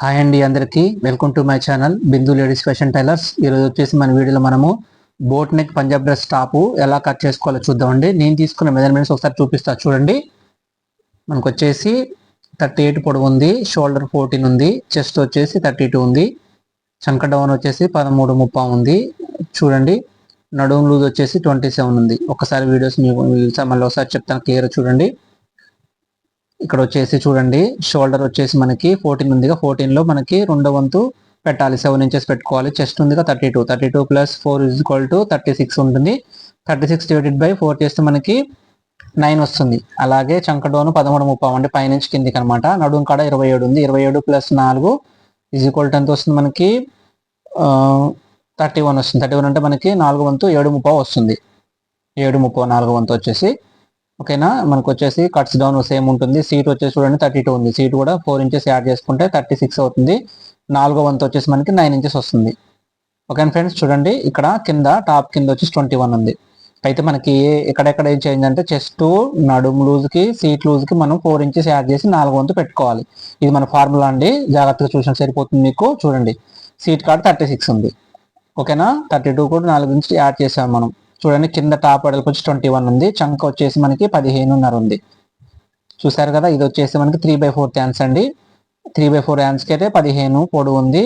Hi అండి అందరికీ. Welcome to my channel Bindu ladies fashion tailors. ఈరోజు వచ్చేసి మన వీడియోలో మనము boat neck Punjab dress top ఎలా కట్ చేసుకోవాలో చూద్దామండి. నేను తీసుకున్న మెజర్మెంట్స్ ఒకసారి చూపిస్తా చూడండి. మనకు వచ్చేసి థర్టీ ఎయిట్ పొడవు ఉంది షోల్డర్ ఫోర్టీన్ ఉంది చెస్ట్ వచ్చేసి థర్టీ టూ ఉంది చంక డౌన్ వచ్చేసి పదమూడు ముప్పా ఉంది. చూడండి నడుము లూజ్ వచ్చేసి ట్వంటీ సెవెన్ ఉంది. ఒకసారి వీడియోస్ మీకు మళ్ళీ ఒకసారి చెప్తాను క్లియర్ చూడండి. ఇక్కడ వచ్చేసి చూడండి షోల్డర్ వచ్చేసి మనకి ఫోర్టీన్ ఉందిగా. ఫోర్టీన్లో మనకి రెండో వంతు పెట్టాలి. సెవెన్ ఇంచెస్ పెట్టుకోవాలి. చెస్ట్ ఉందిగా thirty two thirty two plus four is equal to thirty six ఉంటుంది. Thirty six divided by four చేస్తే మనకి నైన్ వస్తుంది. అలాగే చంకడోను పదమూడు ముప్పై అంటే పైనుంచి కిందికి అనమాట నడుం కాడ ఇరవై ఏడు ఉంది. ఇరవై ఏడు ప్లస్ నాలుగు ఈజ్ ఈక్వల్ టు ఎంత వస్తుంది మనకి? థర్టీ వన్ వస్తుంది. థర్టీ వన్ అంటే మనకి నాలుగు వంతు ఏడు ముప్పై వస్తుంది. ఏడు ముప్పై నాలుగు వంతు వచ్చేసి ఓకేనా? మనకు వచ్చేసి కట్స్ డౌన్ సేమ్ ఉంటుంది. సీట్ వచ్చేసి చూడండి థర్టీ టూ ఉంది. సీట్ కూడా ఫోర్ ఇంచెస్ యాడ్ చేసుకుంటే థర్టీ సిక్స్ అవుతుంది. నాలుగో వంతు వచ్చేసి మనకి నైన్ ఇంచెస్ వస్తుంది. ఓకే ఫ్రెండ్స్ చూడండి ఇక్కడ కింద టాప్ కింద వచ్చేసి ట్వంటీ వన్ ఉంది. అయితే మనకి ఎక్కడెక్కడ ఏం చేంజ్ అంటే చెస్ట్ నడుము లూజ్కి సీట్ లూజ్కి మనం ఫోర్ ఇంచెస్ యాడ్ చేసి నాలుగు వంతు పెట్టుకోవాలి. ఇది మన ఫార్ములా అండి. జాగ్రత్తగా చూసిన సరిపోతుంది మీకు. చూడండి సీట్ కార్డ్ థర్టీ సిక్స్ ఉంది. ఓకేనా థర్టీ టూ కూడా నాలుగు ఇంచెస్ యాడ్ చేసాం మనం. చూడండి కింద టాప్ అడలకు వచ్చి ట్వంటీ వన్ ఉంది. చంక వచ్చేసి మనకి పదిహేనున్నర ఉంది. చూసారు కదా ఇది వచ్చేసి మనకి త్రీ బై ఫోర్ హ్యాండ్స్ అండి. త్రీ బై ఫోర్ హ్యాండ్స్కి అయితే పదిహేను పొడవు ఉంది.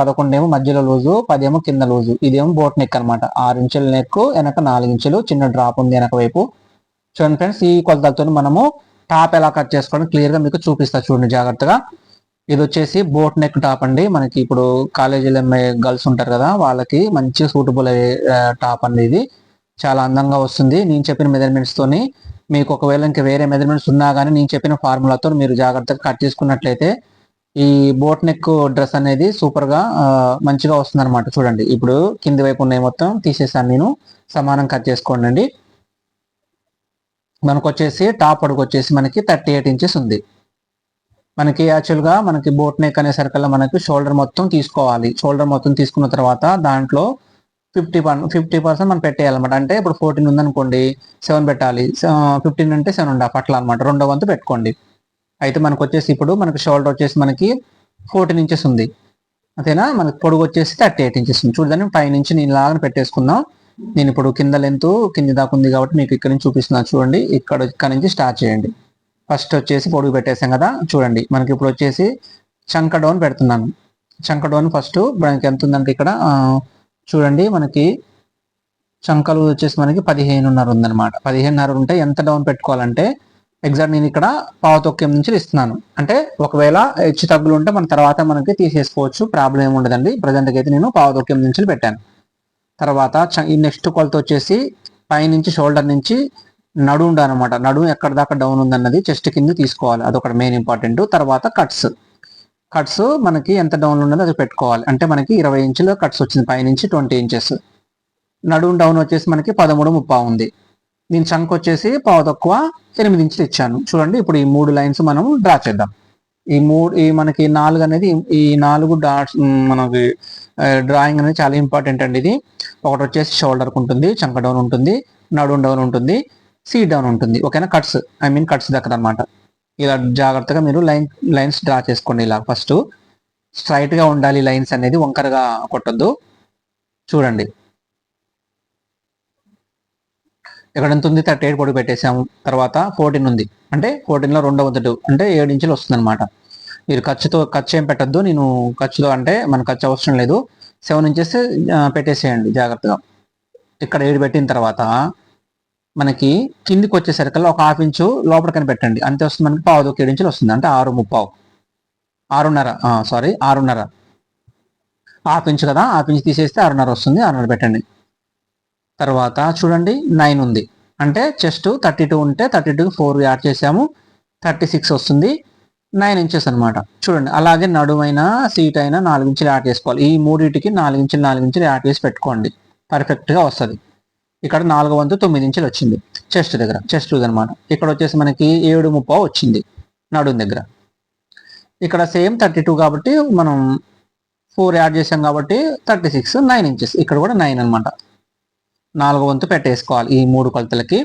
పదకొండు ఏమో మధ్యలో లూజు పదేమో కింద లూజు. ఇదేమో బోట్ నెక్ అనమాట ఆరు ఇంచుల నెక్ వెనక నాలుగు ఇంచులు చిన్న డ్రాప్ ఉంది వెనక వైపు. చూడండి ఫ్రెండ్స్ ఈ కొలతలతో మనము టాప్ ఎలా కట్ చేసుకోవడం క్లియర్గా మీకు చూపిస్తా చూడండి జాగ్రత్తగా. ఇది వచ్చేసి బోట్ నెక్ టాప్ అండి. మనకి ఇప్పుడు కాలేజీలో గర్ల్స్ ఉంటారు కదా వాళ్ళకి మంచి సూటబుల్ అయ్యే టాప్ అండి ఇది. చాలా అందంగా వస్తుంది. నేను చెప్పిన మెజర్మెంట్స్తోని మీకు ఒకవేళ ఇంకా వేరే మెజర్మెంట్స్ ఉన్నా కానీ నేను చెప్పిన ఫార్ములాతో మీరు జాగ్రత్తగా కట్ చేసుకున్నట్లయితే ఈ బోట్ నెక్ డ్రెస్ అనేది సూపర్గా మంచిగా వస్తుంది అనమాట చూడండి. ఇప్పుడు కింది వైపు ఉన్నాయి మొత్తం. తీసేసాను నేను. సమానం కట్ చేసుకోండి మనకు వచ్చేసి టాప్ అడుగు వచ్చేసి మనకి థర్టీ ఎయిట్ ఇంచెస్ ఉంది. మనకి యాక్చువల్గా మనకి బోట్ నెక్ అనే మనకి షోల్డర్ మొత్తం తీసుకోవాలి. షోల్డర్ మొత్తం తీసుకున్న తర్వాత దాంట్లో ఫిఫ్టీ పర్ ఫిఫ్టీ పర్సెంట్ మనం పెట్టేయాలన్నమాట. అంటే ఇప్పుడు ఫోర్టీన్ ఉందనుకోండి సెవెన్ పెట్టాలి. ఫిఫ్టీన్ అంటే సెవెన్ ఉండాలి అట్లా అనమాట రెండో వంతు పెట్టుకోండి. అయితే మనకు వచ్చేసి ఇప్పుడు మనకి షోల్డర్ వచ్చేసి మనకి ఫోర్టీన్ ఇంచెస్ ఉంది. అంతేనా? మనకి పొడుగు వచ్చేసి థర్టీ ఎయిట్ ఇంచెస్ ఉంది. చూడదాన్ని పై నుంచి నేను లాగా పెట్టేసుకుందాం. నేను ఇప్పుడు కింద లెంత్ కింద దాకా ఉంది కాబట్టి మీకు ఇక్కడ నుంచి చూపిస్తున్నాను. చూడండి ఇక్కడ ఇక్కడ నుంచి స్టార్ట్ చేయండి. ఫస్ట్ వచ్చేసి పొడుగు పెట్టేసాం కదా? చూడండి మనకి ఇప్పుడు వచ్చేసి చంక డౌన్ పెడుతున్నాను. చంక డౌన్ ఫస్ట్ మనకి ఎంత ఉందంటే ఇక్కడ చూడండి మనకి చంకలు వచ్చేసి మనకి పదిహేనున్నర ఉందన్నమాట. పదిహేనున్నర ఉంటే ఎంత డౌన్ పెట్టుకోవాలంటే ఎగ్జాక్ట్ నేను ఇక్కడ పావుతొక్కేం నుంచి ఇస్తున్నాను. అంటే ఒకవేళ హెచ్చు తగ్గులు ఉంటే మన తర్వాత మనకి తీసేసుకోవచ్చు ప్రాబ్లం ఏమి ఉండదండి. ప్రజెంట్కి అయితే నేను పావుతొక్కేం నుంచి పెట్టాను. తర్వాత ఈ నెక్స్ట్ కొలత వచ్చేసి పైనుంచి షోల్డర్ నుంచి నడు అనమాట నడు ఎక్కడ దాకా డౌన్ ఉందన్నది చెస్ట్ కింద తీసుకోవాలి. అదొకటి మెయిన్ ఇంపార్టెంట్ తర్వాత కట్స్ కట్స్ మనకి ఎంత డౌన్ ఉన్నదో అది పెట్టుకోవాలి. అంటే మనకి ఇరవై ఇంచుల కట్స్ వచ్చింది. పైనుంచి ట్వంటీ ఇంచెస్. నడుము డౌన్ వచ్చేసి మనకి పదమూడు ముప్పా ఉంది. దీని చంక్ వచ్చేసి పావు తక్కువ ఎనిమిది ఇంచులు ఇచ్చాను. చూడండి ఇప్పుడు ఈ మూడు లైన్స్ మనం డ్రా చేద్దాం. ఈ మూడు ఈ మనకి నాలుగు అనేది ఈ నాలుగు డాట్స్ మనకి డ్రాయింగ్ అనేది చాలా ఇంపార్టెంట్ అండి ఇది. ఒకటి వచ్చేసి షోల్డర్ ఉంటుంది చంక డౌన్ ఉంటుంది నడుము డౌన్ ఉంటుంది సీ డౌన్ ఉంటుంది. ఓకేనా? కట్స్ ఐ మీన్ కట్స్ దగ్గర అనమాట ఇలా జాగ్రత్తగా మీరు లైన్ లైన్స్ డ్రా చేసుకోండి ఇలా ఫస్ట్. స్ట్రైట్గా ఉండాలి లైన్స్ అనేది వంకరగా కొట్టద్దు. చూడండి. ఇక్కడ ఎంత ఉంది? థర్టీ ఎయిట్ పొడి పెట్టేసాము. తర్వాత ఫోర్టీన్ ఉంది. అంటే ఫోర్టీన్లో రెండవ వంతు అంటే ఏడు ఇంచులు వస్తుంది అనమాట మీరు ఖర్చుతో ఖర్చు ఏం పెట్టద్దు. నేను ఖర్చుతో అంటే మన ఖర్చు అవసరం లేదు. సెవెన్ ఇంచెస్ పెట్టేసేయండి జాగ్రత్తగా. ఇక్కడ ఏడు పెట్టిన తర్వాత మనకి కిందికి వచ్చేసరికల్లా ఒక హాఫ్ ఇంచు లోపల కనిపెట్టండి. అంతే వస్తుంది మనకి పావు ఒక ఏడు ఇంచులు వస్తుంది. అంటే ఆరు ముప్పావు. ఆరున్నర సారీ ఆరున్నర. హాఫ్ ఇంచు కదా హాఫ్ ఇంచు తీసేస్తే ఆరున్నర వస్తుంది ఆరున్నర పెట్టండి. తర్వాత చూడండి నైన్ ఉంది. అంటే చెస్ట్ థర్టీ టూ ఉంటే థర్టీ టూ ఫోర్ యాడ్ చేసాము థర్టీ సిక్స్ వస్తుంది. నైన్ ఇంచెస్ అనమాట చూడండి అలాగే నడుమైనా సీట్ అయినా నాలుగు ఇంచులు యాడ్ చేసుకోవాలి. ఈ మూడింటికి నాలుగు ఇంచులు నాలుగు ఇంచులు యాడ్ చేసి పెట్టుకోండి. పర్ఫెక్ట్గా వస్తుంది. ఇక్కడ నాలుగు వంతు తొమ్మిది ఇంచులు వచ్చింది. చెస్ట్ దగ్గర చెస్ట్ అనమాట ఇక్కడ వచ్చేసి మనకి ఏడు ముప్పావు వచ్చింది నడుం దగ్గర. ఇక్కడ సేమ్ థర్టీ టూ కాబట్టి మనం ఫోర్ యాడ్ చేసాం కాబట్టి థర్టీ సిక్స్ నైన్ ఇంచెస్. ఇక్కడ కూడా నైన్ అనమాట నాలుగు వంతు పెట్టేసుకోవాలి ఈ మూడు కొలతలకి.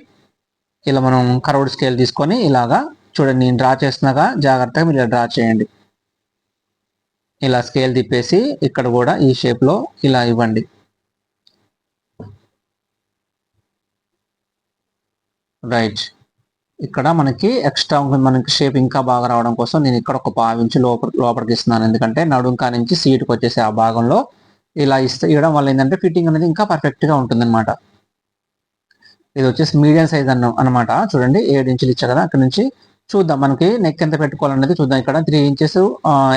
ఇలా మనం కరవుడ్ స్కేల్ తీసుకొని ఇలాగా చూడండి నేను డ్రా చేస్తున్నాగా జాగ్రత్తగా మీరు డ్రా చేయండి. ఇలా స్కేల్ తిప్పేసి ఇక్కడ కూడా ఈ షేప్లో ఇలా ఇవ్వండి. రైట్ ఇక్కడ మనకి ఎక్స్ట్రా మనకి షేప్ ఇంకా బాగా రావడం కోసం నేను ఇక్కడ ఒక పావించి లోపల లోపలికి ఇస్తున్నాను. ఎందుకంటే నడుంకా నుంచి సీట్కి వచ్చేసి ఆ భాగంలో ఇలా ఇస్తే ఇవ్వడం వల్ల ఏంటంటే ఫిట్టింగ్ అనేది ఇంకా పర్ఫెక్ట్గా ఉంటుంది అనమాట ఇది వచ్చేసి మీడియం సైజ్ అన్న అనమాట చూడండి ఏడు ఇంచులు ఇచ్చా కదా అక్కడ నుంచి చూద్దాం. మనకి నెక్ ఎంత పెట్టుకోవాలనేది చూద్దాం. ఇక్కడ త్రీ ఇంచెస్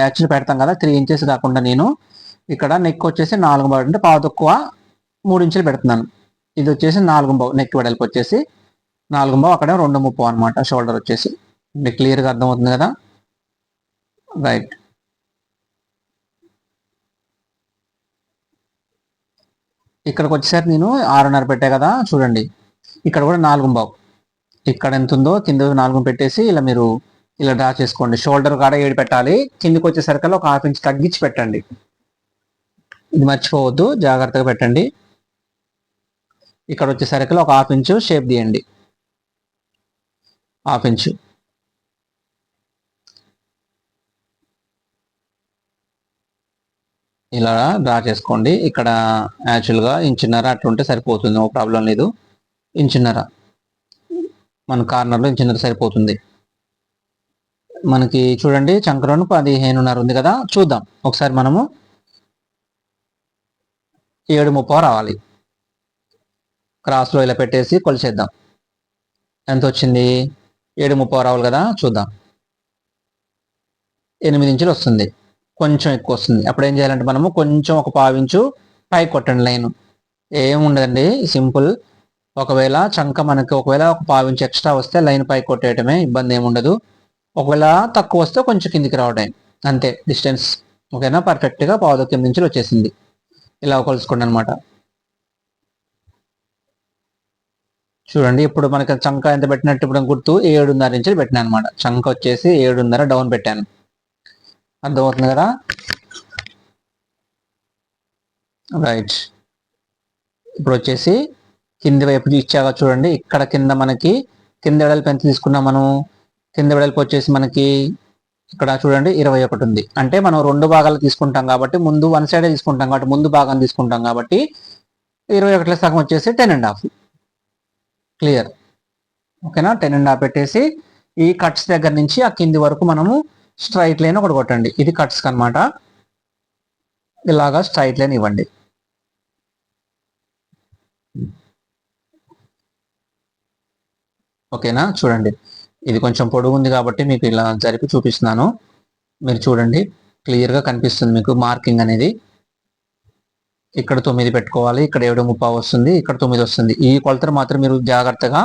యాక్చువల్ పెడతాం కదా త్రీ ఇంచెస్ కాకుండా నేను ఇక్కడ నెక్ వచ్చేసి నాలుగు బావు అంటే పావు తక్కువ మూడు ఇంచులు పెడుతున్నాను. ఇది వచ్చేసి నాలుగు బావు నెక్ వెడల్పు వచ్చేసి నాలుగు బావు అక్కడ రెండు ముప్పు అనమాట షోల్డర్ వచ్చేసి. మీకు క్లియర్గా అర్థమవుతుంది కదా? రైట్ ఇక్కడికి వచ్చేసరికి నేను ఆరున్నర పెట్టా కదా చూడండి. ఇక్కడ కూడా నాలుగు బావు ఇక్కడ ఎంత ఉందో కింద నాలుగు పెట్టేసి ఇలా మీరు ఇలా డ్రా చేసుకోండి. షోల్డర్ కాడ ఏడు పెట్టాలి. కిందికి వచ్చేసరికి ఒక హాఫ్ ఇంచ్ తగ్గించి పెట్టండి. ఇది మర్చిపోవద్దు జాగ్రత్తగా పెట్టండి. ఇక్కడ వచ్చేసరికి ఒక హాఫ్ ఇంచు షేప్ తీయండి. ఆపించు. ఇలా డ్రా చేసుకోండి ఇక్కడ యాక్చువల్గా ఇంచున్నర అట్లుంటే సరిపోతుంది. ఓ ప్రాబ్లం లేదు. ఇంచున్నర. మన కార్నర్లో ఇంచున్నర సరిపోతుంది. మనకి చూడండి చంకరోను పదిహేనున్నర ఉంది కదా? చూద్దాం. ఒకసారి మనము ఏడు ముప్పో రావాలి. క్రాస్లో ఇలా పెట్టేసి కొలిచేద్దాం. ఎంత వచ్చింది ఏడు ముప్పై రావాలి కదా? చూద్దాం. ఎనిమిది ఇంచులు వస్తుంది. కొంచెం ఎక్కువ వస్తుంది. అప్పుడు ఏం చేయాలంటే మనము కొంచెం ఒక పావించు పైకి కొట్టండి లైన్. ఏముండదండి సింపుల్. ఒకవేళ చంక మనకి ఒకవేళ ఒక పావించు ఎక్స్ట్రా వస్తే లైన్ పైకి కొట్టేయటమే ఇబ్బంది ఏముండదు ఒకవేళ తక్కువ వస్తే కొంచెం కిందికి రావడం అంతే. డిస్టెన్స్. ఓకేనా? పర్ఫెక్ట్గా పావుదో కింది నుంచి వచ్చేసింది. ఇలా కొలుసుకోండి అనమాట చూడండి ఇప్పుడు మనకి చంక ఎంత పెట్టినట్టు ఇప్పుడు గుర్తు ఏడున్నర నుంచి పెట్టినా అనమాట చంక వచ్చేసి ఏడున్నర డౌన్ పెట్టాను. అర్థమవుతుంది కదా? రైట్ ఇప్పుడు వచ్చేసి కింది వైపు ఇచ్చాక చూడండి ఇక్కడ కింద మనకి కింద వెడల్పు ఎంత తీసుకున్నాం మనం? కింద వెడల్పు వచ్చేసి మనకి ఇక్కడ చూడండి ఇరవై ఒకటి ఉంది. అంటే మనం రెండు భాగాలు తీసుకుంటాం కాబట్టి ముందు వన్ సైడే తీసుకుంటాం కాబట్టి ముందు భాగం తీసుకుంటాం కాబట్టి ఇరవై ఒకటిలో సగం వచ్చేసి టెన్ అండ్ హాఫ్ క్లియర్. ఓకేనా? టెన్ అండ్ హాఫ్ పెట్టేసి ఈ కట్స్ దగ్గర నుంచి ఆ కింది వరకు మనము స్ట్రైట్ లైన్ ఒకటి కొట్టండి. ఇది కట్స్ అనమాట ఇలాగా స్ట్రైట్ లైన్ ఇవ్వండి. ఓకేనా? చూడండి. ఇది కొంచెం పొడుగు ఉంది కాబట్టి మీకు ఇలా జరిపి చూపిస్తున్నాను. మీరు చూడండి. క్లియర్గా కనిపిస్తుంది మీకు మార్కింగ్ అనేది. ఇక్కడ తొమ్మిది పెట్టుకోవాలి ఇక్కడ ఏడు ముప్పై వస్తుంది ఇక్కడ తొమ్మిది వస్తుంది. ఈ కొలతలు మాత్రం మీరు జాగ్రత్తగా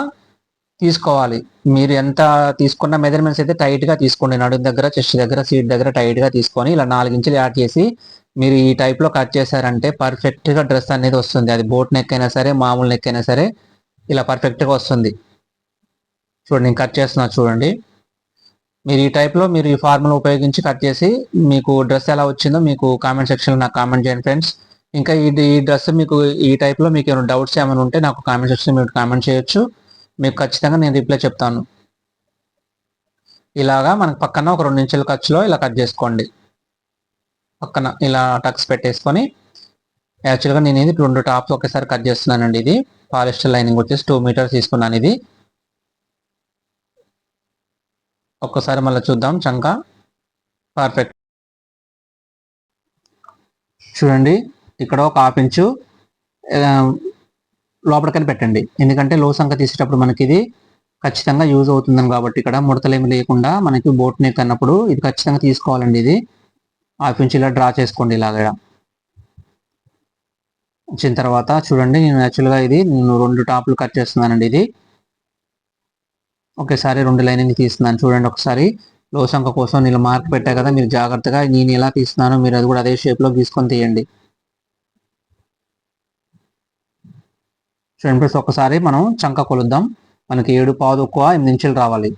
తీసుకోవాలి. మీరు ఎంత తీసుకున్న మెజర్మెంట్స్ అయితే టైట్గా తీసుకోండి. నడుం దగ్గర చెస్ట్ దగ్గర సీట్ దగ్గర టైట్గా తీసుకొని ఇలా నాలుగు ఇంచులు యాడ్ చేసి మీరు ఈ టైప్లో కట్ చేశారంటే పర్ఫెక్ట్గా డ్రెస్ అనేది వస్తుంది. అది బోట్ నెక్ అయినా సరే మామూలు నెక్ అయినా సరే ఇలా పర్ఫెక్ట్గా వస్తుంది. చూడండి నేను కట్ చేస్తున్నా చూడండి. మీరు ఈ టైప్లో మీరు ఈ ఫార్ములా ఉపయోగించి కట్ చేసి మీకు డ్రెస్ ఎలా వచ్చిందో మీకు కామెంట్ సెక్షన్లో నాకు కామెంట్ చేయండి ఫ్రెండ్స్ ఇంకా ఇది ఈ డ్రెస్ మీకు ఈ టైప్లో మీకు ఏమైనా డౌట్స్ ఏమైనా ఉంటే నాకు కామెంట్ సెక్షన్ మీరు కామెంట్ చేయొచ్చు. మీకు ఖచ్చితంగా నేను రిప్లై చెప్తాను. ఇలాగా మనకు పక్కన ఒక రెండు ఇంచుల ఖర్చులో ఇలా కట్ చేసుకోండి. పక్కన ఇలా టక్స్ పెట్టేసుకొని. యాక్చువల్గా నేను ఇది రెండు టాప్స్ ఒకేసారి కట్ చేస్తున్నానండి ఇది. పాలిస్టర్ లైనింగ్ వచ్చేసి టూ మీటర్స్ తీసుకున్నాను ఇది. ఒక్కసారి మళ్ళీ చూద్దాం చంక. పర్ఫెక్ట్. చూడండి. ఇక్కడ ఒక హాఫ్ ఇంచు లోపలికని పెట్టండి ఎందుకంటే లో సంఖ తీసేటప్పుడు మనకి ఇది ఖచ్చితంగా యూజ్ అవుతుందని కాబట్టి ఇక్కడ ముడతలేమి లేకుండా మనకి బోట్ నెక్ అన్నప్పుడు ఇది ఖచ్చితంగా తీసుకోవాలండి ఇది. హాఫ్ ఇంచ్ ఇలా డ్రా చేసుకోండి ఇలాగా. వచ్చిన తర్వాత చూడండి నేను యాక్చువల్గా ఇది నేను రెండు టాప్లు కట్ చేస్తున్నానండి ఇది. ఒకేసారి రెండు లైనింగ్ తీస్తున్నాను. చూడండి ఒకసారి లో సంఖ్య కోసం నేను మార్క్ పెట్టా కదా మీరు జాగ్రత్తగా నేను ఎలా తీస్తున్నానో మీరు అది కూడా అదే షేప్లో తీసుకొని తీయండి. చూడండి ఫ్రెండ్స్ ఒకసారి మనం చంక కొలుద్దాం. మనకి ఏడు పావు ఎక్కువ ఎనిమిది ఇంచులు రావాలి.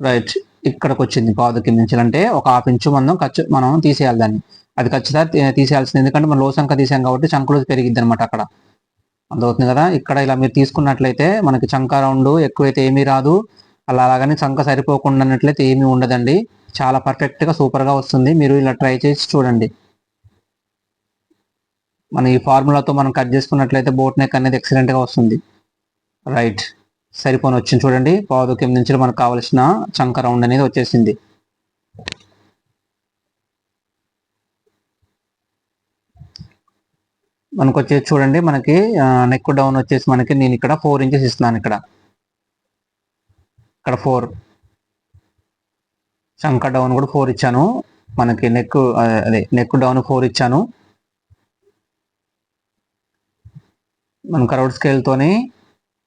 రైట్ ఇక్కడికి వచ్చింది పావు ఎనిమిది ఇంచులు. అంటే ఒక హాఫ్ ఇంచు మనం ఖర్చు మనం తీసేయాలి దాన్ని. అది ఖచ్చితంగా తీసేయాల్సింది. ఎందుకంటే మనం లో సంఖ తీసాం కాబట్టి చంకలు పెరిగిద్ది అనమాట అక్కడ. అర్థమవుతుంది కదా? ఇక్కడ ఇలా మీరు తీసుకున్నట్లయితే మనకి చంక రౌండ్ ఎక్కువైతే ఏమీ రాదు. అలా అలాగని చంక సరిపోకుండా అన్నట్లయితే ఏమీ ఉండదండి. చాలా పర్ఫెక్ట్గా సూపర్గా వస్తుంది. మీరు ఇలా ట్రై చేసి చూడండి. మన ఈ ఫార్ములాతో మనం కట్ చేసుకున్నట్లయితే బోట్ నెక్ అనేది ఎక్సలెంట్గా వస్తుంది. రైట్ సరిపోని వచ్చింది చూడండి. పావు కింద నుంచి మనకు కావాల్సిన చంక రౌండ్ అనేది వచ్చేసింది. మనకు వచ్చేసి చూడండి. మనకి నెక్ డౌన్ వచ్చేసి మనకి నేను ఇక్కడ ఫోర్ ఇంచెస్ ఇస్తున్నాను ఇక్కడ. ఇక్కడ ఫోర్ చంక డౌన్ కూడా ఫోర్ ఇచ్చాను. మనకి నెక్ అదే నెక్ డౌన్ ఫోర్ ఇచ్చాను. మనం కరౌడ్ స్కేల్తోని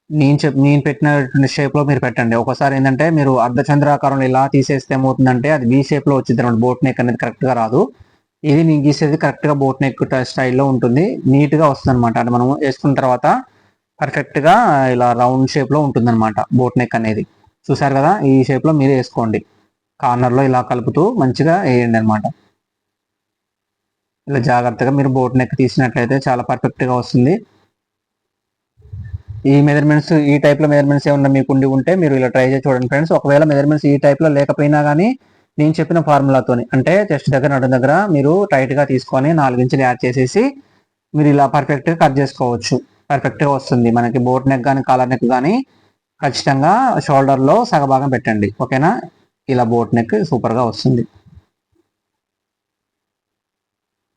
నేను చెప్ నేను పెట్టినటువంటి షేప్లో మీరు పెట్టండి. ఒకసారి ఏంటంటే మీరు అర్ధచంద్రాకారంలో ఇలా తీసేస్తే ఏమవుతుందంటే అది వీ షేప్లో వచ్చింది అనమాట బోట్ నెక్ అనేది కరెక్ట్గా రాదు. ఇది నేను గీసేది కరెక్ట్గా బోట్ నెక్ స్టైల్లో ఉంటుంది. నీట్గా వస్తుంది అనమాట అంటే మనం వేసుకున్న తర్వాత పర్ఫెక్ట్గా ఇలా రౌండ్ షేప్లో ఉంటుంది అనమాట బోట్ నెక్ అనేది. చూసారు కదా? ఈ షేప్లో మీరు వేసుకోండి. కార్నర్లో ఇలా కలుపుతూ మంచిగా వేయండి అనమాట ఇలా జాగ్రత్తగా మీరు బోట్ నెక్ తీసినట్లయితే చాలా పర్ఫెక్ట్గా వస్తుంది. ఈ మెజర్మెంట్స్ ఈ టైప్లో మెజర్మెంట్స్ ఏమన్నా మీకు ఉండి ఉంటే మీరు ఇలా ట్రై చేసి చూడండి ఫ్రెండ్స్ ఒకవేళ మెజర్మెంట్స్ ఈ టైప్లో లేకపోయినా కానీ నేను చెప్పిన ఫార్ములాతోని అంటే చెస్ట్ దగ్గర నడు దగ్గర మీరు టైట్గా తీసుకొని నాలుగు ఇంచులు యాడ్ చేసేసి మీరు ఇలా పర్ఫెక్ట్గా కట్ చేసుకోవచ్చు. పర్ఫెక్ట్గా వస్తుంది. మనకి బోట్ నెక్ కానీ కాలర్ నెక్ కానీ ఖచ్చితంగా షోల్డర్లో సగభాగం పెట్టండి. ఓకేనా ఇలా బోట్ నెక్ సూపర్గా వస్తుంది.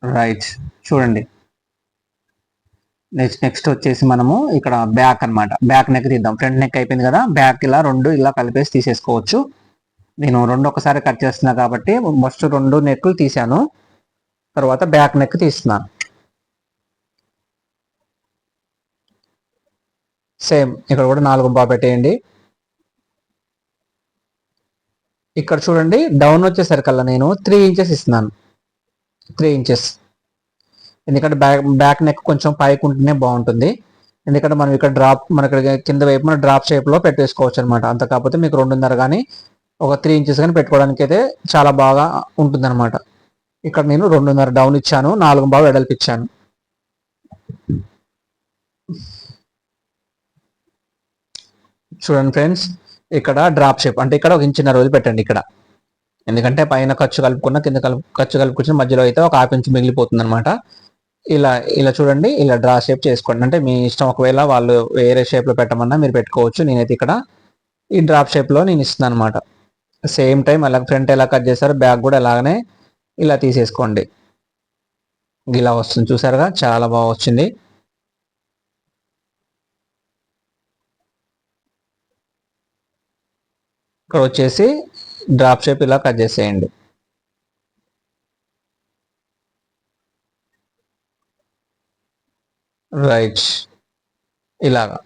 రైట్ చూడండి. నెక్స్ట్ నెక్స్ట్ వచ్చేసి మనము ఇక్కడ బ్యాక్ అన్నమాట. బ్యాక్ నెక్ తీద్దాం. ఫ్రంట్ నెక్ అయిపోయింది కదా బ్యాక్ ఇలా రెండు ఇలా కలిపేసి తీసేసుకోవచ్చు. నేను రెండు ఒకసారి కట్ చేస్తున్నా కాబట్టి ఫస్ట్ రెండు నెక్లు తీసాను తర్వాత బ్యాక్ నెక్ తీస్తున్నాను సేమ్ ఇక్కడ కూడా నాలుగు బా పెట్టేయండి ఇక్కడ చూడండి డౌన్ వచ్చేసరికల్లా నేను త్రీ ఇంచెస్ ఇస్తున్నాను. Three inches. ఎందుకంటే బ్యాక్ బ్యాక్ నెక్ కొంచెం పైకి ఉంటేనే బాగుంటుంది. ఎందుకంటే మనం ఇక్కడ డ్రాప్ మన ఇక్కడ కింద వైపు మన డ్రాప్ షేప్లో పెట్టేసుకోవచ్చు అనమాట అంత కాకపోతే మీకు రెండున్నర కానీ ఒక త్రీ ఇంచెస్ కానీ పెట్టుకోవడానికి అయితే చాలా బాగా ఉంటుంది అనమాట ఇక్కడ నేను రెండున్నర డౌన్ ఇచ్చాను నాలుగు బాగా వెడల్పిచ్చాను. చూడండి ఫ్రెండ్స్ ఇక్కడ డ్రాప్ షేప్ అంటే ఇక్కడ ఒక ఇంచున్నర రోజు పెట్టండి ఇక్కడ. ఎందుకంటే పైన ఖర్చు కలుపుకున్న కింద కలుపు ఖర్చు కలుపుకొచ్చిన మధ్యలో అయితే ఒక హాఫ్ ఇంచ్ మిగిలిపోతుంది అనమాట ఇలా ఇలా చూడండి ఇలా డ్రా షేప్ చేసుకోండి. అంటే మీ ఇష్టం ఒకవేళ వాళ్ళు వేరే షేప్లో పెట్టమన్నా మీరు పెట్టుకోవచ్చు. నేనైతే ఇక్కడ ఈ డ్రాప్ షేప్లో నేను ఇస్తున్నాను అనమాట సేమ్ టైం అలా ఫ్రంట్ ఎలా కట్ చేస్తారో బ్యాక్ కూడా అలాగనే ఇలా తీసేసుకోండి. ఇలా వస్తుంది చూసారుగా చాలా బాగా వచ్చింది. ఇక్కడ వచ్చేసి డ్రాప్ షేప్ ఇలా కట్ చేసేయండి. రైట్ ఇలాగా.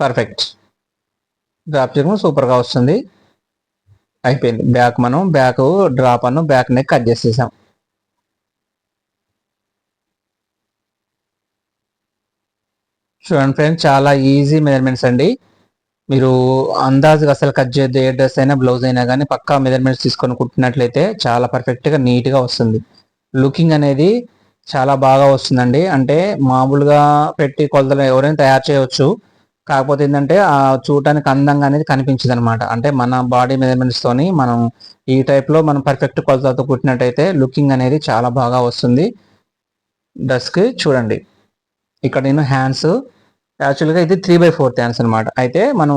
పర్ఫెక్ట్ డ్రాప్ చేయడం సూపర్గా వస్తుంది. అయిపోయింది. బ్యాక్ మనం బ్యాక్ డ్రాప్ అను బ్యాక్ నెక్ కట్ చేసేసాం. చూడండి ఫ్రెండ్స్ చాలా ఈజీ మెజర్మెంట్స్ అండి. మీరు అందాజుగా అసలు కట్ చేద్దు ఏ డ్రెస్ అయినా బ్లౌజ్ అయినా కానీ పక్కా మెజర్మెంట్స్ తీసుకొని కుట్టినట్లయితే చాలా పర్ఫెక్ట్గా నీట్గా వస్తుంది. లుకింగ్ అనేది చాలా బాగా వస్తుందండి. అంటే మామూలుగా పెట్టి కొలతలు ఎవరైనా తయారు చేయవచ్చు. కాకపోతే ఏంటంటే ఆ చూడటానికి అందంగా అనేది కనిపించింది అనమాట అంటే మన బాడీ మెజర్మెంట్స్ తోని మనం ఈ టైప్లో మనం పర్ఫెక్ట్ కొలతలతో కుట్టినట్టయితే లుకింగ్ అనేది చాలా బాగా వస్తుంది. డ్రెస్కి చూడండి. ఇక్కడ నేను హ్యాండ్స్. యాక్చువల్గా ఇది త్రీ బై ఫోర్త్ హ్యాండ్స్ అనమాట అయితే మనం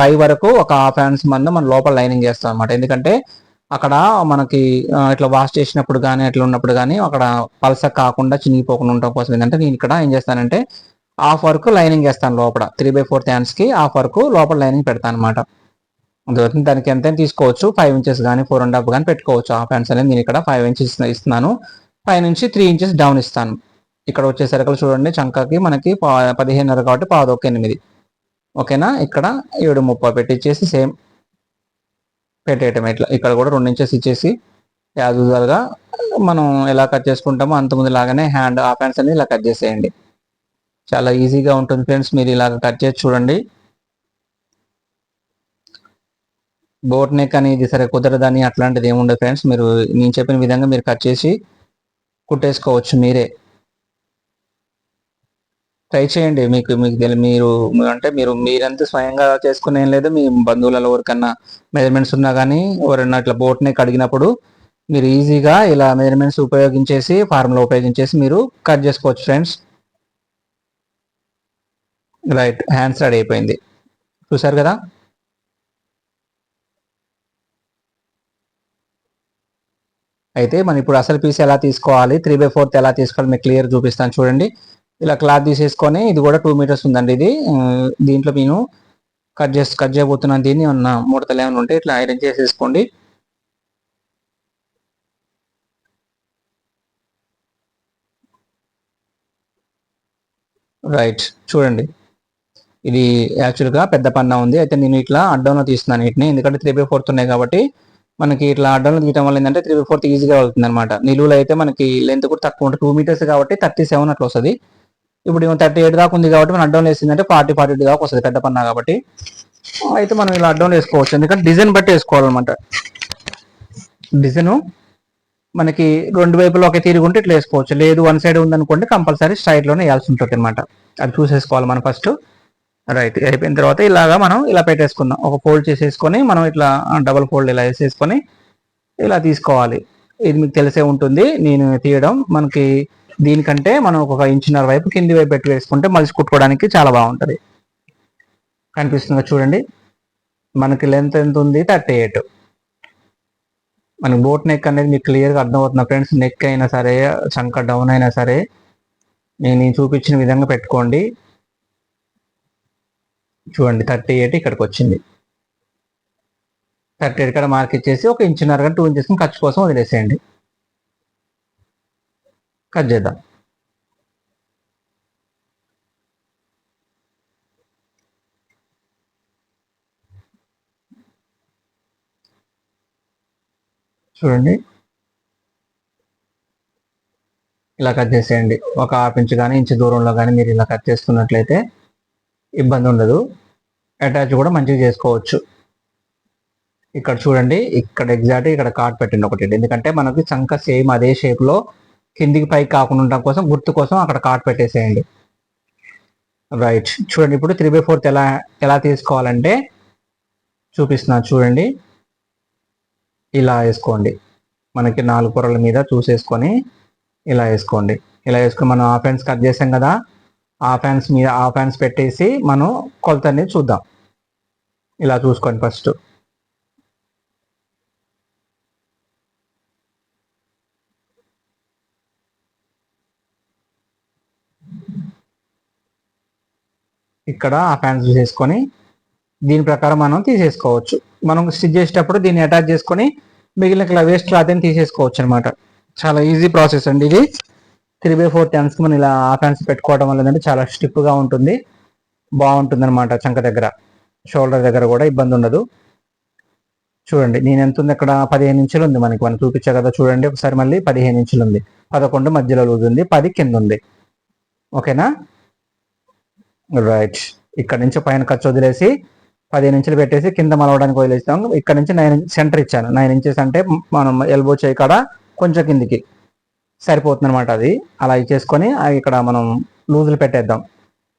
పై వరకు ఒక హాఫ్ హ్యాండ్స్ మందు మనం లోపల లైనింగ్ చేస్తాం అనమాట ఎందుకంటే అక్కడ మనకి ఇట్లా వాష్ చేసినప్పుడు కానీ అట్లా ఉన్నప్పుడు కానీ అక్కడ పలస కాకుండా చినిగిపోకుండా ఉండటం కోసం ఏంటంటే నేను ఇక్కడ ఏం చేస్తానంటే హాఫ్ వరకు లైనింగ్ వేస్తాను లోపల. త్రీ బై ఫోర్త్ హ్యాండ్స్కి హాఫ్ వరకు లోపల లైనింగ్ పెడతాను అనమాట దానికి ఎంత తీసుకోవచ్చు. ఫైవ్ ఇంచెస్ కానీ ఫోర్ అండ్ హాఫ్ కానీ పెట్టుకోవచ్చు. హాఫ్ హ్యాండ్స్ అనేది నేను ఇక్కడ ఫైవ్ ఇంచెస్ ఇస్తున్నాను. పై నుంచి త్రీ ఇంచెస్ డౌన్ ఇస్తాను. ఇక్కడ వచ్చేసరికి చూడండి చంకకి మనకి పదిహేనున్నర కాబట్టి పాదొక ఎనిమిది. ఓకేనా? ఇక్కడ ఏడు ముప్పై పెట్టించేసి సేమ్ పెట్టేయటం ఇట్లా ఇక్కడ కూడా రెండు ఇంచెస్ ఇచ్చేసి యాజ్ యూజువల్గా మనం ఎలా కట్ చేసుకుంటామో అంత ముందు లాగానే హ్యాండ్ ఆఫ్ హ్యాండ్స్ అనేది ఇలా కట్ చేసేయండి. చాలా ఈజీగా ఉంటుంది ఫ్రెండ్స్ మీరు ఇలాగ కట్ చేసి చూడండి. బోట్ నెక్ అనేది సరే కుదరదని అట్లాంటిది ఏముండదు ఫ్రెండ్స్ మీరు నేను చెప్పిన విధంగా మీరు కట్ చేసి కుట్టేసుకోవచ్చు మీరే. ట్రై చేయండి. మీకు మీకు తెలి- మీరు అంటే మీరు మీరంతా స్వయంగా చేసుకునే లేదు. మీ బంధువులలో ఎవరికన్నా మెజర్మెంట్స్ ఉన్నా కానీ ఎవరైనా ఇట్లా బోట్ నెక్ అడిగినప్పుడు మీరు ఈజీగా ఇలా మెజర్మెంట్స్ ఉపయోగించేసి ఫార్ములా ఉపయోగించేసి మీరు కట్ చేసుకోవచ్చు ఫ్రెండ్స్ రైట్ హ్యాండ్స్ రెడీ అయిపోయింది. చూసారు కదా? అయితే మనం ఇప్పుడు అసలు పీస్ ఎలా తీసుకోవాలి? త్రీ బై ఫోర్త్ ఎలా తీసుకోవాలి? మీకు క్లియర్ చూపిస్తాను చూడండి. ఇలా క్లాత్ తీసేసుకొని ఇది కూడా టూ మీటర్స్ ఉందండి ఇది. దీంట్లో నేను కట్ చేసి కట్ చేయబోతున్నాను. దీన్ని ఉన్న ముడతలు ఏమైనా ఉంటే ఇట్లా ఐరన్ చేసేసుకోండి. రైట్ చూడండి. ఇది యాక్చువల్గా పెద్ద పన్నా ఉంది. అయితే నేను ఇట్లా అడ్డంలో తీస్తున్నాను వీటిని. ఎందుకంటే త్రీ బై ఫోర్త్ ఉన్నాయి కాబట్టి మనకి ఇట్లా అడ్డంలో తీయడం వల్ల ఏంటంటే త్రీ బై ఫోర్త్ ఈజీగా అవుతుంది అనమాట నిలువులో అయితే మనకి లెంత్ కూడా తక్కువ ఉంటుంది. టూ మీటర్స్ కాబట్టి థర్టీ సెవెన్ అట్లా వస్తుంది. ఇప్పుడు థర్టీ ఎయిట్ దాకా ఉంది కాబట్టి మనం అడ్డంలో వేసిందంటే ఫార్టీ ఫార్టీ దాకా వస్తుంది పెద్ద పన్నా కాబట్టి. అయితే మనం ఇలా అడ్డం వేసుకోవచ్చు. ఎందుకంటే డిజైన్ బట్టి వేసుకోవాలన్నమాట. డిజైన్ మనకి రెండు వైపులో ఒకే తిరుగుంటే ఇట్లా వేసుకోవచ్చు. లేదు వన్ సైడ్ ఉందనుకోండి కంపల్సరీ స్ట్రైట్లోనే వేయాల్సి ఉంటుంది అనమాట అది చూసేసుకోవాలి మనం ఫస్ట్ రైట్ అయిపోయిన తర్వాత ఇలాగా మనం ఇలా పెట్టేసుకుందాం. ఒక ఫోల్డ్ చేసేసుకొని మనం ఇట్లా డబుల్ ఫోల్డ్ ఇలా వేసేసుకొని ఇలా తీసుకోవాలి. ఇది మీకు తెలిసే ఉంటుంది. నేను తీయడం మనకి దీనికంటే మనం ఒక ఇంచున్నర వైపు కింది వైపు పెట్టి వేసుకుంటే మలిసి కుట్టుకోవడానికి చాలా బాగుంటుంది. కనిపిస్తుంది చూడండి? మనకి లెంత్ ఎంత ఉంది? థర్టీ ఎయిట్ మనకి బోట్ నెక్ అనేది మీకు క్లియర్గా అర్థమవుతుంది. ఫ్రెండ్స్ నెక్ అయినా సరే చంక డౌన్ అయినా సరే నేను చూపించిన విధంగా పెట్టుకోండి. చూడండి థర్టీ ఎయిట్ ఇక్కడికి వచ్చింది. థర్టీ ఎయిట్ ఇక్కడ మార్క్ ఇచ్చేసి ఒక ఇంచున్నర టూ ఇంచెస్ ఖర్చు కోసం వదిలేసేయండి. కట్ చేద్దాం. చూడండి. ఇలా కట్ చేసేయండి. ఒక హాఫ్ ఇంచ్ కానీ ఇంచ్ దూరంలో కానీ మీరు ఇలా కట్ చేసుకున్నట్లయితే ఇబ్బంది ఉండదు. అటాచ్ కూడా మంచిగా చేసుకోవచ్చు. ఇక్కడ చూడండి. ఇక్కడ ఎగ్జాక్ట్ ఇక్కడ కార్డ్ పెట్టండి ఒకటి. ఎందుకంటే మనకి చంక సేమ్ అదే షేప్లో కిందికి పైకి కాకుండా ఉండడం కోసం గుర్తు కోసం అక్కడ కార్డ్ పెట్టేసేయండి. రైట్ చూడండి ఇప్పుడు త్రీ బై ఫోర్త్ ఎలా ఎలా తీసుకోవాలంటే చూపిస్తున్నాను చూడండి. ఇలా వేసుకోండి. మనకి నాలుగు పొరల మీద చూసేసుకొని ఇలా వేసుకోండి. ఇలా వేసుకొని మనం హాఫ్ హ్యాండ్స్ కట్ చేసాం కదా హాఫ్ హ్యాండ్స్ మీద హాఫ్ హ్యాండ్స్ పెట్టేసి మనం కొలతని చూద్దాం. ఇలా చూసుకోండి ఫస్ట్ ఇక్కడ ఆ ఫ్యాన్స్ చేసుకొని దీని ప్రకారం మనం తీసేసుకోవచ్చు. మనం స్టిచ్ చేసేటప్పుడు దీన్ని అటాచ్ చేసుకొని మిగిలిన క్లా వేస్ట్ క్లాత్ అని తీసేసుకోవచ్చు అనమాట చాలా ఈజీ ప్రాసెస్ అండి ఇది. త్రీ బై ఫోర్ టెన్స్కి మనం ఇలా ఆ ఫ్యాన్స్ పెట్టుకోవడం వల్ల ఏంటంటే చాలా స్టిప్గా ఉంటుంది. బాగుంటుంది అనమాట చంక దగ్గర. షోల్డర్ దగ్గర కూడా ఇబ్బంది ఉండదు. చూడండి నేను ఎంత ఉంది ఇక్కడ పదిహేను ఇంచులు ఉంది మనకి. మనం చూపించా కదా చూడండి. ఒకసారి మళ్ళీ పదిహేను ఇంచులు ఉంది. పదకొండు మధ్యలో లూజ్ ఉంది. పది కింద ఉంది. ఓకేనా? రైట్ ఇక్కడ నుంచి పైన ఖర్చు వదిలేసి పదిహేను ఇంచులు పెట్టేసి కింద మలవడానికి వదిలేస్తాం ఇక్కడ నుంచి నైన్ సెంటర్ ఇచ్చాను. నైన్ ఇంచెస్ అంటే మనం ఎల్బో చేయి కాడ కొంచెం కిందికి. సరిపోతుంది అనమాట అది. అలా ఇచ్చేసుకొని ఇక్కడ మనం లూజులు పెట్టేద్దాం.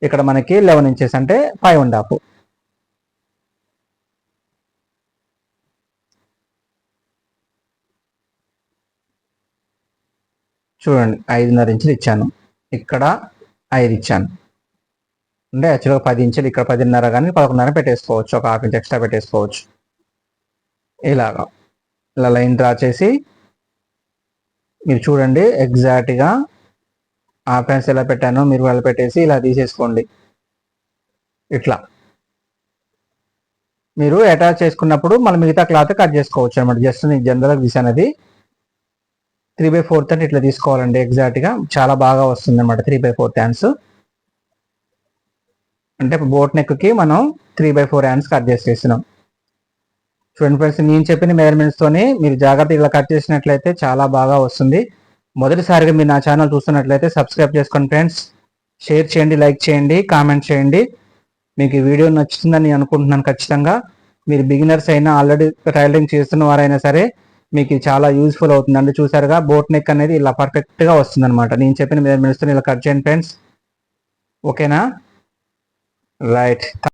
ఇక్కడ మనకి లెవెన్ ఇంచెస్ అంటే ఫైవ్ అండ్ హాఫ్ చూడండి ఐదున్నర ఇంచులు ఇచ్చాను. ఇక్కడ ఐదు ఇచ్చాను. అంటే యాక్చువల్గా పది ఇంచులు ఇక్కడ పదిన్నర కానీ పదకొండున్నర పెట్టేసుకోవచ్చు. ఒక హాఫ్ ఇంచ్ ఎక్స్ట్రా పెట్టేసుకోవచ్చు. ఇలాగా. ఇలా లైన్ డ్రా చేసి మీరు చూడండి ఎగ్జాక్ట్గా ఆ పెన్స్ ఎలా పెట్టానో మీరు ఎలా పెట్టేసి ఇలా తీసేసుకోండి. ఇట్లా. మీరు అటాచ్ చేసుకున్నప్పుడు మళ్ళీ మిగతా క్లాత్ కట్ చేసుకోవచ్చు అనమాట జస్ట్ నేను జనరల్గా తీసాను అది త్రీ బై ఫోర్త్ అంటే ఇట్లా తీసుకోవాలండి ఎగ్జాక్ట్గా. చాలా బాగా వస్తుంది అనమాట త్రీ బై ఫోర్త్ హ్యాండ్స్. అంటే బోట్ నెక్కి మనం three by four hands cut చేసేసినాం చూడండి ఫ్రెండ్స్ నేను చెప్పిన మెజర్మెంట్స్ తోని మీరు జాగ్రత్తగా ఇలా కట్ చేసినట్లయితే చాలా బాగా వస్తుంది. మొదటిసారిగా మీరు నా ఛానల్ చూస్తున్నట్లయితే సబ్స్క్రైబ్ చేసుకోండి ఫ్రెండ్స్ షేర్ చేయండి లైక్ చేయండి కామెంట్ చేయండి. మీకు ఈ వీడియో నచ్చుతుందని అనుకుంటున్నాను ఖచ్చితంగా. మీరు బిగినర్స్ అయినా ఆల్రెడీ టైలరింగ్ చేస్తున్న వారైనా సరే మీకు చాలా యూస్ఫుల్ అవుతుంది. అంటే చూసారుగా బోట్ నెక్ అనేది ఇలా పర్ఫెక్ట్గా వస్తుంది అనమాట నేను చెప్పిన మెజర్మెంట్స్తో ఇలా కట్ చేయండి ఫ్రెండ్స్ ఓకేనా రైట్